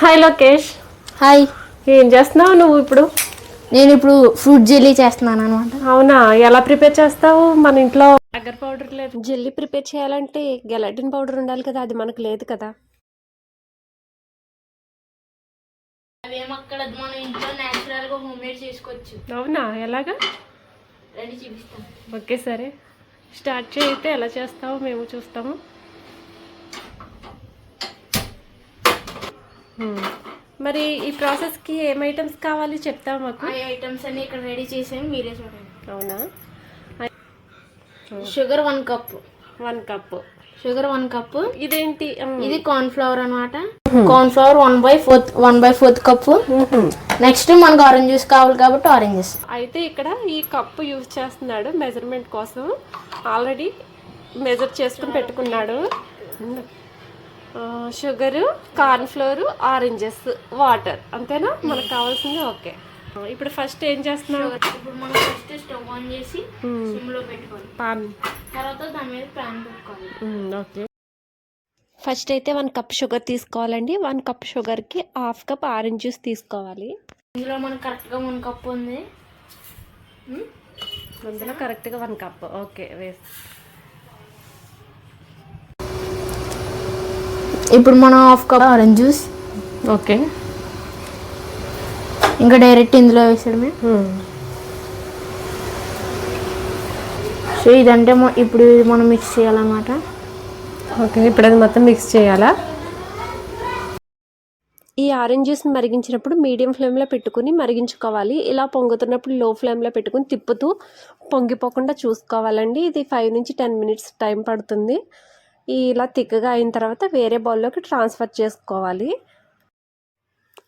Hi Lokesh hi ఏం చేస్తున్నావు నువ్వు ఇప్పుడు? నేను ఇప్పుడు ఫ్రూట్ జెల్లీ చేస్తున్నాను అనమాట అవునా? ఎలా ప్రిపేర్ చేస్తావు? మన ఇంట్లో అగర్ పౌడర్ లేదు. జెల్లీ ప్రిపేర్ చేయాలంటే గెలటిన్ పౌడర్ ఉండాలి కదా అది మనకు లేదు కదా. అవేమక్కడ మనం ఇంట్లో నేచురల్గా హోమ్ మేడ్ చేసుకోవచ్చు. అవునా? ఎలాగా? రండి చూపిస్తాను ఓకే సరే. స్టార్ట్ చేయితే ఎలా చేస్తావో మేము చూస్తాము. మరి ఈ ప్రాసెస్కి ఏం ఐటమ్స్ కావాలి చెప్తావా మాకు? ఆ ఐటమ్స్ అన్ని ఇక్కడ రెడీ చేసాను మీరే చూడండి. అవునా? Sugar one cup one cup sugar one cup ఇదేంటి. ఇది కార్న్ ఫ్లవర్ అనమాట corn flour one by fourth one by fourth cup మ్హూ. నెక్స్ట్ మనకు ఆరెంజ్ జ్యూస్ కావాలి కాబట్టి ఆరెంజెస్ అయితే ఇక్కడ ఈ కప్పు యూజ్ చేస్తున్నాడు మెజర్మెంట్ కోసం. ఆల్రెడీ మెజర్ చేసుకుని పెట్టుకున్నాడు. Sugar corn flour oranges water అంతేనా? మనకు కావాల్సింది ఓకే. ఇప్పుడు ఫస్ట్ ఏం చేస్తున్నావు? ఇప్పుడు మనం ఫస్ట్ స్టవ్ ఆన్ చేసి సిమ్లో పెట్టుకోవాలి. పాన్ తర్వాత దాని మీద ప్యాన్ పెట్టుకోవాలి. ఓకే ఫస్ట్ అయితే వన్ కప్ షుగర్ తీసుకోవాలండి. వన్ కప్ షుగర్కి హాఫ్ కప్ ఆరెంజ్ జ్యూస్ తీసుకోవాలి. ఇందులో మనకు కరెక్ట్గా వన్ కప్ ఉంది. అందులో కరెక్ట్గా వన్ కప్ ఓకే వేసి ఇప్పుడు మనం half cup orange juice. Okay. ఇంకా డైరెక్ట్ ఇందులో వేసాడమే సో ఇదంటే ఇప్పుడు మనం మిక్స్ చేయాలన్నమాట. ఓకే ఇప్పుడు అది మొత్తం మిక్స్ చేయాలా? ఈ ఆరెంజ్ జ్యూస్ని మరిగించినప్పుడు మీడియం ఫ్లేమ్లో పెట్టుకుని మరిగించుకోవాలి. ఇలా పొంగుతున్నప్పుడు లో ఫ్లేమ్లో పెట్టుకుని తిప్పుతూ పొంగిపోకుండా చూసుకోవాలండి. ఇది ఫైవ్ నుంచి టెన్ మినిట్స్ టైం పడుతుంది. ఇలా తిక్కగా అయిన తర్వాత వేరే బౌల్లోకి ట్రాన్స్ఫర్ చేసుకోవాలి.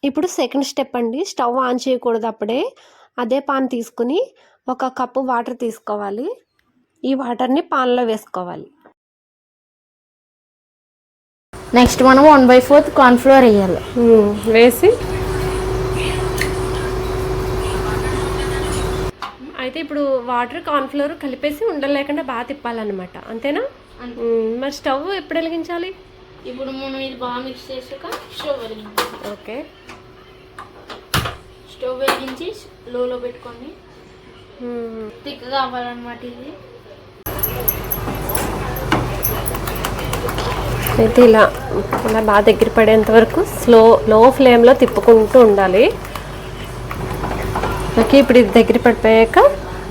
ఇప్పుడు సెకండ్ స్టెప్ అండి. స్టవ్ ఆన్ చేయకూడదు అప్పుడే. అదే పాన్ తీసుకుని ఒక కప్పు వాటర్ తీసుకోవాలి. ఈ వాటర్ని పాన్లో వేసుకోవాలి. నెక్స్ట్ మనం one by fourth corn flour వేయాలి. వేసి. అయితే ఇప్పుడు వాటర్ కార్న్ఫ్లోర్ కలిపేసి ఉండలేకుండా బాగా తిప్పాలన్నమాట. అంతేనా. మరి స్టవ్ ఎప్పుడు వెలిగించాలి? ఇప్పుడు మనం ఇది బాగా మిక్స్ చేసాక స్టవ్ వెలిగించాలి. ఓకే. స్టవ్ వెలిగించి లోలో పెట్టుకొని మ్మ్. థిక్ కావాలన్నమాట ఇది. అయితే ఇలా ఇలా బాగా దగ్గర పడేంత వరకు స్లో లో ఫ్లేమ్లో తిప్పుకుంటూ ఉండాలి. ఓకే ఇప్పుడు ఇది దగ్గర పడిపోయాక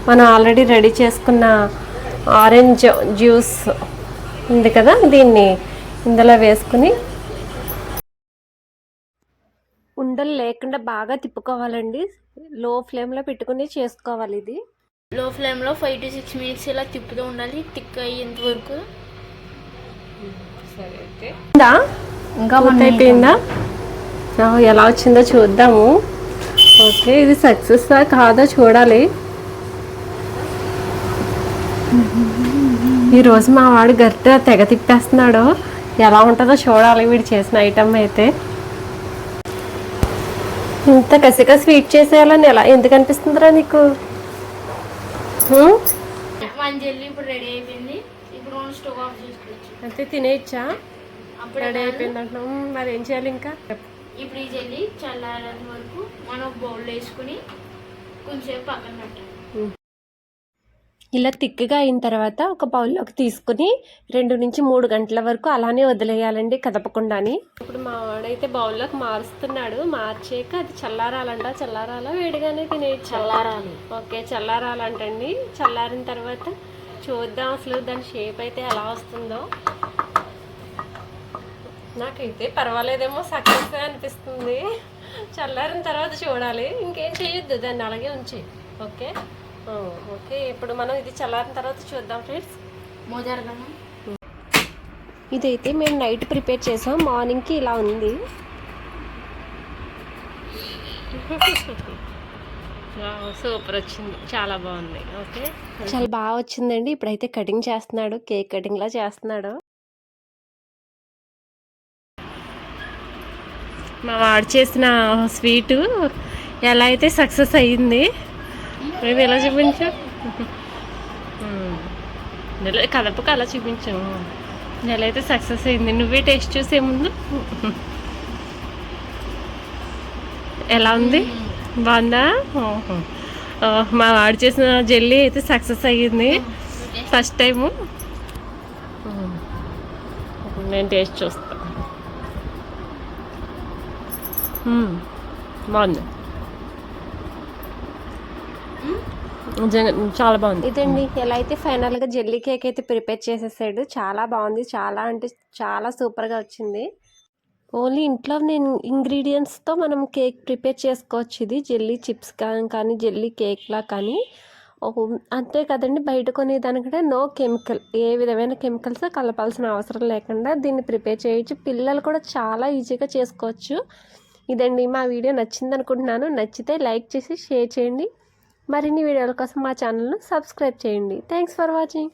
మనం ఆల్రెడీ రెడీ చేసుకున్న ఆరెంజ్ జ్యూస్ ఉంది కదా దీన్ని ఇందులో వేసుకుని ఉండలు లేకుండా బాగా తిప్పుకోవాలండి. లో ఫ్లేమ్లో పెట్టుకుని చేసుకోవాలి ఇది. లో ఫ్లేమ్లో ఫైవ్ టు సిక్స్ మినిట్స్ ఇలా తిప్పుతూ ఉండాలి థిక్ అయ్యేంత వరకు. ఉందా? ఇంకా పూర్తయిపోయిందా ఆ, ఎలా వచ్చిందో చూద్దాము. ఓకే ఇది సక్సెస్ కాదో చూడాలి. ఈరోజు మా వాడు గట్ట తెగ తిప్పేస్తున్నాడు. ఎలా ఉంటుందో చూడాలి వీడు చేసిన ఐటమ్ అయితే. ఇంత కసిగా స్వీట్ చేసేయాలని ఎలా? ఎందుకు అనిపిస్తుందిరా నీకు? హ్మ్? మన జెల్లీ ఇప్పుడు రెడీ అయిపోయింది. ఇప్పుడు మనం స్టవ్ ఆఫ్ చేసుకోవచ్చు. అయితే తినేయచ్చా? అప్పుడు రెడీ అయిపోయింది అంటున్నాం మరి ఏం చేయాలి ఇంకా? ఇప్పుడు ఈ జెల్లీ చల్లారేంత వరకు మనం బౌల్ వేసుకుని కొంచెంసేపు పక్కన పెట్టాలి. ఇలా తిక్కగా అయిన తర్వాత ఒక బౌల్లోకి తీసుకుని రెండు నుంచి మూడు గంటల వరకు అలానే వదిలేయాలండి కదపకుండాని. ఇప్పుడు మా వాడైతే బౌల్లోకి మారుస్తున్నాడు. మార్చాక అది చల్లారాలంట. చల్లారాలా? వేడిగానే తినేయచ్చు. చల్లారాలి. ఓకే చల్లారాలంటండి. చల్లారిన తర్వాత చూద్దాం అసలు దాని షేప్ అయితే ఎలా వస్తుందో. నాకైతే పర్వాలేదేమో సక్సెస్ అనిపిస్తుంది. చల్లారిన తర్వాత చూడాలి. ఇంకేం చేయొద్దు దాన్ని అలాగే ఉంచి ఓకే? ఓకే. ఇప్పుడు మనం ఇది చల్లారిన తర్వాత చూద్దాం ఫ్రెండ్స్. మోదరదమ్మా ఇదైతే మేము నైట్ ప్రిపేర్ చేసాం. మార్నింగ్కి ఇలా ఉంది. సూపర్ వచ్చింది. చాలా బాగుంది. ఓకే. చాలా బాగా వచ్చిందండి. ఇప్పుడైతే కటింగ్ చేస్తున్నాడు. కేక్ కటింగ్ లా చేస్తున్నాడు. మా వాడు చేసిన స్వీటు ఎలా అయితే సక్సెస్ అయ్యింది మేము ఎలా చూపించు. ఇలా కదపక అలా చూపించు ఎలా అయితే సక్సెస్ అయింది. నువ్వే టేస్ట్ చూసే ముందు. ఎలా ఉంది? బాగుందా? మా వాడు చేసిన జెల్లీ అయితే సక్సెస్ అయ్యింది. First time. నేను టేస్ట్ చూస్తా. మ్మ్. బాగుంది. చాలా బాగుంది. ఇదండి. ఎలా అయితే ఫైనల్గా జెల్లీ కేక్ అయితే ప్రిపేర్ చేసేసాడు. చాలా బాగుంది. చాలా అంటే చాలా సూపర్గా వచ్చింది. ఓన్లీ ఇంట్లో నేను ఇంగ్రీడియంట్స్తో మనం కేక్ ప్రిపేర్ చేసుకోవచ్చు. ఇది జెల్లీ చిప్స్ కానీ కానీ జెల్లీ కేక్లా కానీ. ఓ- అంతే కదండి. బయట కొనేదానికంటే నో కెమికల్. ఏ విధమైన కెమికల్స్ కలపాల్సిన అవసరం లేకుండా దీన్ని ప్రిపేర్ చేయొచ్చు. పిల్లలు కూడా చాలా ఈజీగా చేసుకోవచ్చు. ఇదండి మా వీడియో. నచ్చింది అనుకుంటున్నాను నచ్చితే లైక్ చేసి షేర్ చేయండి. మరిన్ని వీడియోల కోసం మా ఛానల్ను సబ్స్క్రైబ్ చేయండి. Thanks for watching